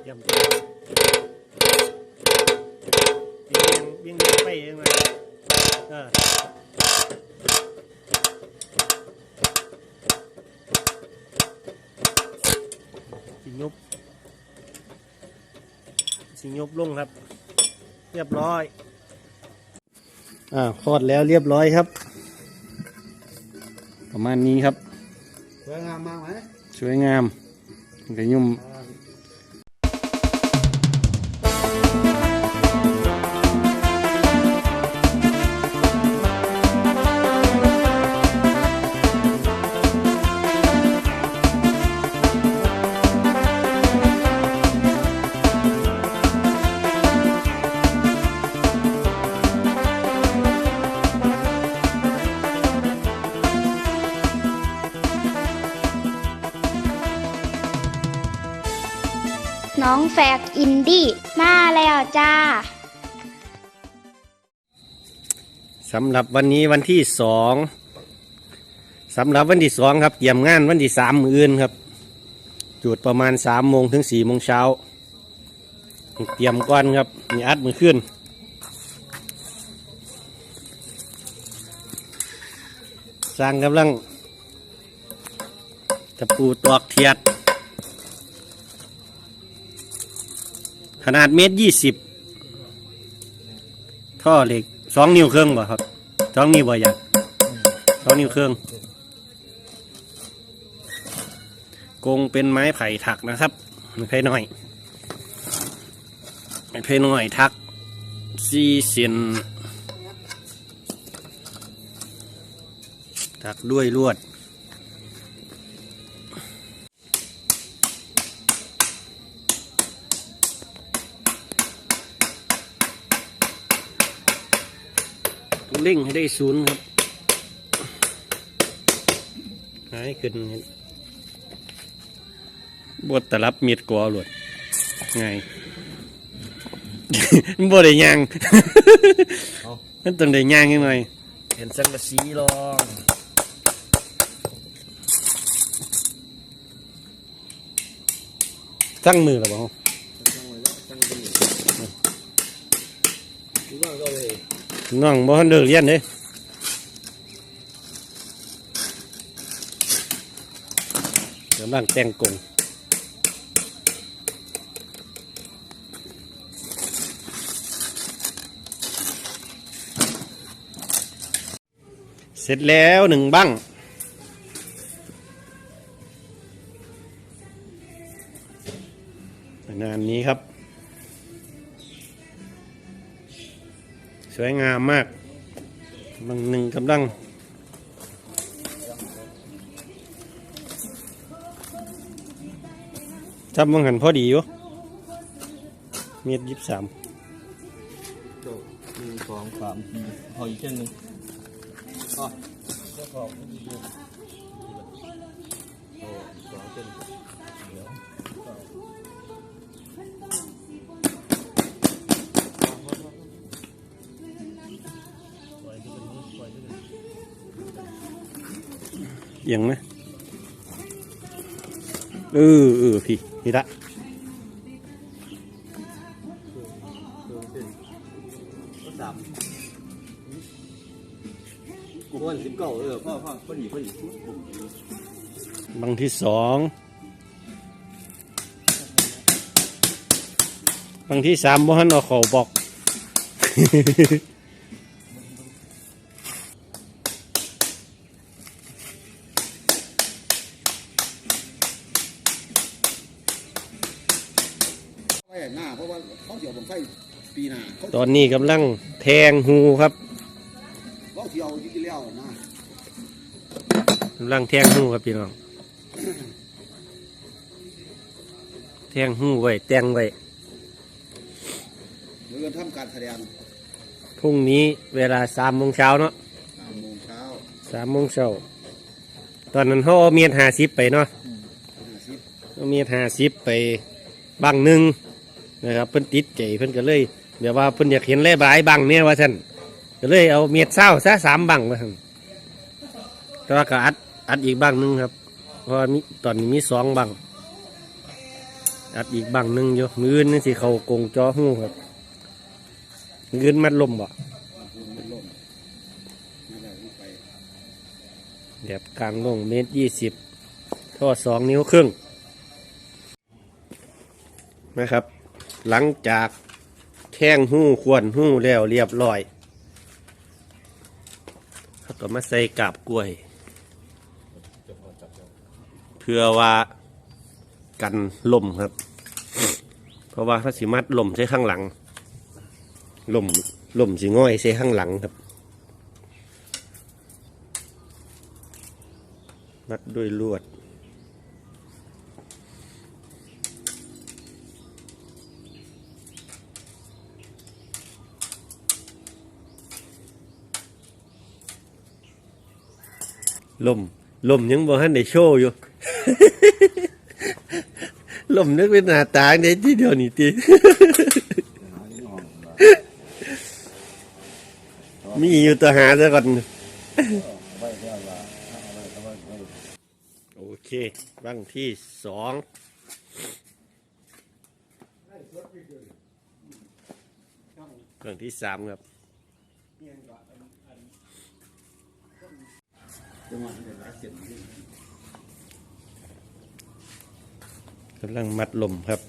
เตรียมตัวเบี่ยงเบี่ยงเบี่ยงไปเองเลยเออสิยุบสิยุบลงครับ เรียบร้อย อ่าคลอดแล้วเรียบร้อยครับ ประมาณนี้ครับ สวยงามมา แฝกอินดี้มาแล้วจ้าสำหรับวันนี้วันที่สองสำหรับวันที่สองครับเตรียมงานวันที่สามมืออื่นครับ จุดประมาณสามโมงถึงสี่โมงเช้า เตรียมก้อนครับมีอัดมือขึ้นสร้างกำลังจะปูตอกเทียด ขนาดเมตรยี่สิบท่อเหล็กสองนิ้วเครื่องบ่ครับสองนิ้วบ่อยากสองนิ้วเครื่องกงเป็นไม้ไผ่ถักนะครับไม้ไผ่น้อยไม้ไผ่น้อยทักสี่เซนถักด้วยลวด เร่งให้ได้ศูนย์ครับหายขึ้นเห็นบดตะลับเมียดกลัวหลวดไงบดได้ยางมันต้องได้ยางยังไงเห็นสังกะสีลองตั้งมือหรือเปล่ารู้ว่าก็เลย น้องบ่ทันเดินเรียนเด้กำลังแต่งกงเสร็จแล้วหนึ่งบั้งงานนี้ครับ สวยงามมากบางหนึ่งกำลังทำบังหันพอดีอยู่เมตรยี่สิบสามจบหนึ่งสองสามพออีกเช่นหนึ่งอ๋อเจ้าของโอ้สองเส้น อียงไหมเออเออพี่พี่ละสองเส้นก็สามกูว่าสิบเก้าเออพ่อพ่อพอดีพอดีปุ๊บปุ๊บบางที่สองบางที่สามบ่หันเอาเข่าบอก ตอนนี้กำลังแทงหูครับเขาเที่ยวที่แล้วนะกำลังแทงหูครับพี่น้อง แทงหูไว้แต่งไว้เมื่อทำการแสดงพรุ่งนี้เวลาสามโมงเช้าเนาะสามโมงเช้าสามโมงเช้า ตอนนั้นเขาเอาเมียนหาสิบไปเนาะห้าสิบเอาเมียนหาสิบไปบังหนึ่งนะครับเพิ่นติดใจเพิ่นก็เลย เดี๋ยวว่าเพิ่นอยากเห็นเลบายบังเนี่ยว่าท่านก็เลยเอาเมียดเศร้าซะสามบังมาท่านแต่ว่าก็อัดอัดอีกบังหนึ่งครับ เพราะว่ามีตอนนี้มีสองบังอัดอีกบังหนึ่งอยู่มืออื่นนี่สิเขากงจอหูครับมืออื่นมัดลมบ่เป็นลมนี่แหละที่ไปแบบกลางลงเมตรยี่สิบท่อสองนิ้วครึ่งนะครับ หลังจาก แท่งหู้ควรหู้แล้วเรียบร้อยเขาก็มาใส่กาบกล้วย เพื่อว่ากันลมครับ เพราะว่าถ้าสิมัดลมใช้ข้างหลังลมลมสิง่อยใช้ข้างหลังครับ มัดด้วยลวด ลมลมยังบ่ทันได้โชว์อยู่ ลมนึกเป็นหน้าตาในที่เดียวนี่ติมีอยู่ตัวหาซะก่อน โอเคบังที่สองบังที่สามครับ จังหวะนี้หลายเสียงนี่ กำลังมัดลมครับ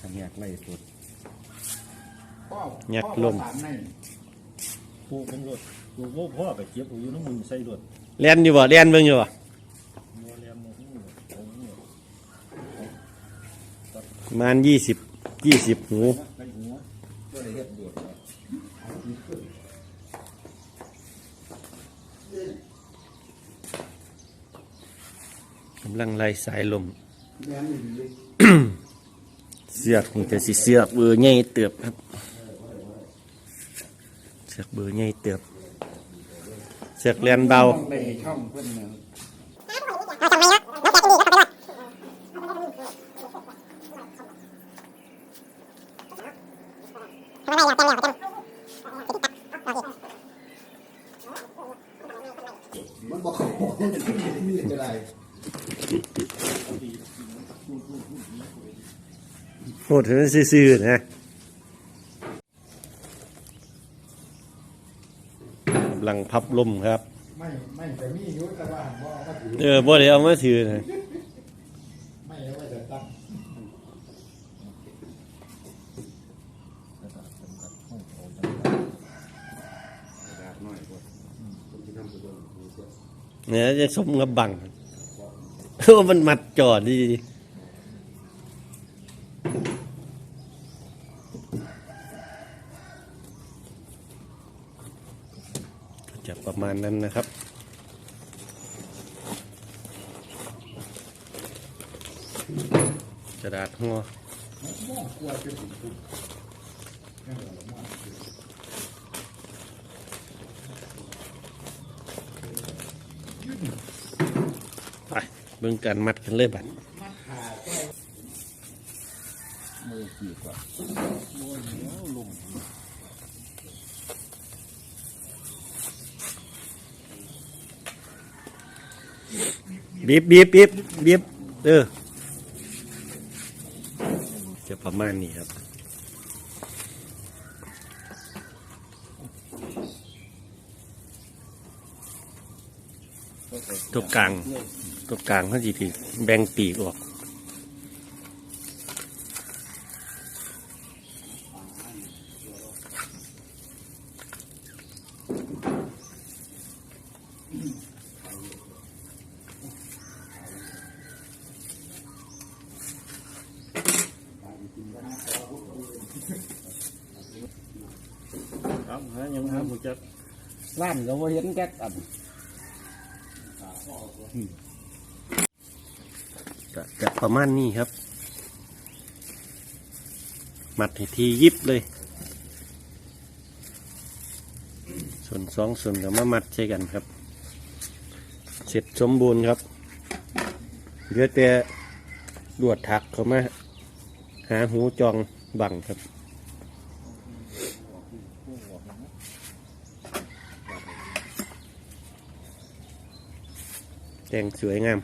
ทางแยกไล่สุดยักลมปลูกเป็นรถปลูกโม่พ่อไปเก็บเอาอยู่น้ำมือใส่รถเลียนอยู่บ่เลียนเบิ่งอยู่บ่มัวเลียมโมหูโอ้โหประมาณยี่สิบยี่สิบหู ใส่หัว ก็เลยเฮ็ดเดือด กำลังไล่สายลมแม่นนี่เลยเสือกนี่ก็สิเสือกเบอร์ใหญ่เติบครับ เสือกเบอร์ใหญ่เติบ เสือกเลียนเบาในช่องเพิ่นน่ะมันบอกเขามีก็ได้ โหดถึงซื่อๆนะกำลังพับลมครับ ไม่ไม่แต่มีอยู่แต่ว่าบ่เอามาถือเออบ่ได้เอามาถือนะไม่เอาไว้แต่ตั้งกระดาษน้อยกว่าผมจะทำตัวเองมีเสื้อเนี่ยจะสมกับบัง เพรามันมัดจอดดีจะประมาณนั้นนะครับกระดาษหัว ม่วงกลัว เป็นถุงถุงนั่นแหละม่วงไปเบิ่งการมัดกันเลยบัดมือขีดกว่าบีบบีบบีบบีบเออจะประมาณนี้ครับตัวกลาง ตัวกลางเขาจีทีแบ่งปีกออกครับฮะยังหาผู้จัดล้านก็ว่าเห็นแก๊สอัน ก็จะประมาณนี้ครับ มัดให้ทียิบเลย ส่วนสองส่วนก็มามัดใช้กันครับ เสร็จสมบูรณ์ครับเหลือแต่ลวดถักเข้ามาหาหูจองบังครับแต่งสวยงาม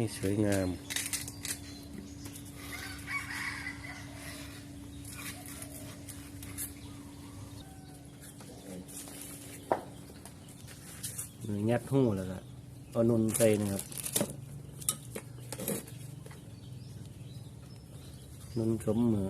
ให้สวยงาม งัดหู้แล้วก็เอานุนใส่นะครับ นุนสมมือ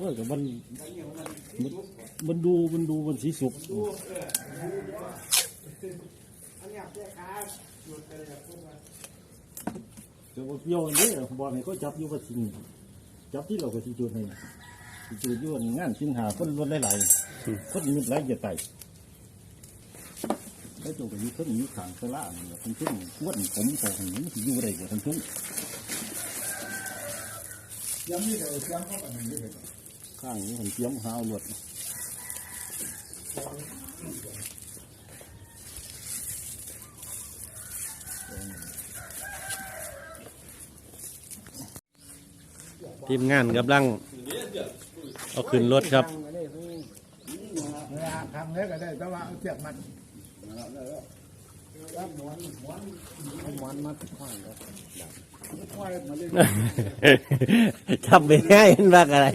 ว่าแต่มันมันมันดูมันดูมันสีสุกแต่ว่าเปรี้ยวอันนี้บอลให้เขาจับอยู่ว่าสิงจับที่เราก็สิจุดให้จุดยู่นงานสิงหาคนรถหลายๆคนมีหลายจะไต่แล้วตัวก็อยู่คนอยู่ข้างสลาเนี่ยทั้งทุ่งอ้วนผมแต่หันมันสิอยู่ได้กว่าทั้งทุ่งยังนี่เลยยังเข้าไปหนึ่งเลย ข้างนี้ผมเตรียมหาเอาลวดทีมงานกำลังเอาขึ้นรถครับทำนี้ก็ได้แต่ว่าเสียบมันรับหมอนหมอนหมอนมาคว้างครับ คว้างมาเลยจับไปง่ายเป็นบักอะไร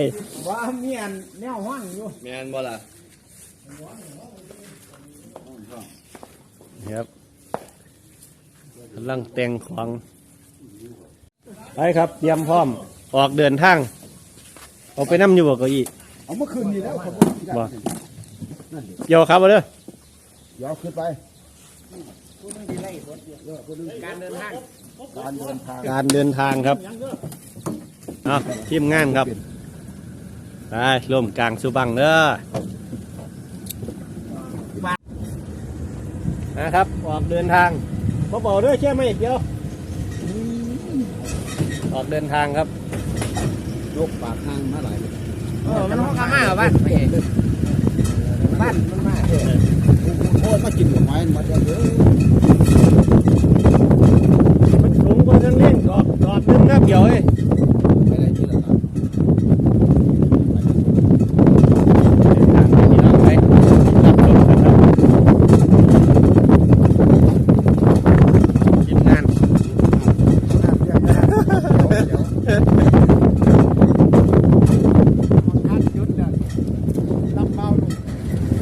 ว่าเมียนแนวห้างอยู่แมนบ่ล่ะครับกำลังแต่งของไปครับเตรียมพร้อมออกเดินทางเอาไปน้ำอยู่บ่เก้าอี้เอาเมื่อคืนนี้แล้วผมบ่เกี่ยวครับเอาเด้อเดี๋ยวขึ้นไป การเดินทางการเดินทางการเดินทางครับเอาทีมงานครับไปร่วมกลางสุบังเด้อนะครับออกเดินทางพอบอกด้วยใช่ไหมเดียวออกเดินทางครับยกปากทางมาหลายเลยเออมันห้องอาม่าบ้านบ้านมันมาโคตรมากินดอกไม้มาเยอะ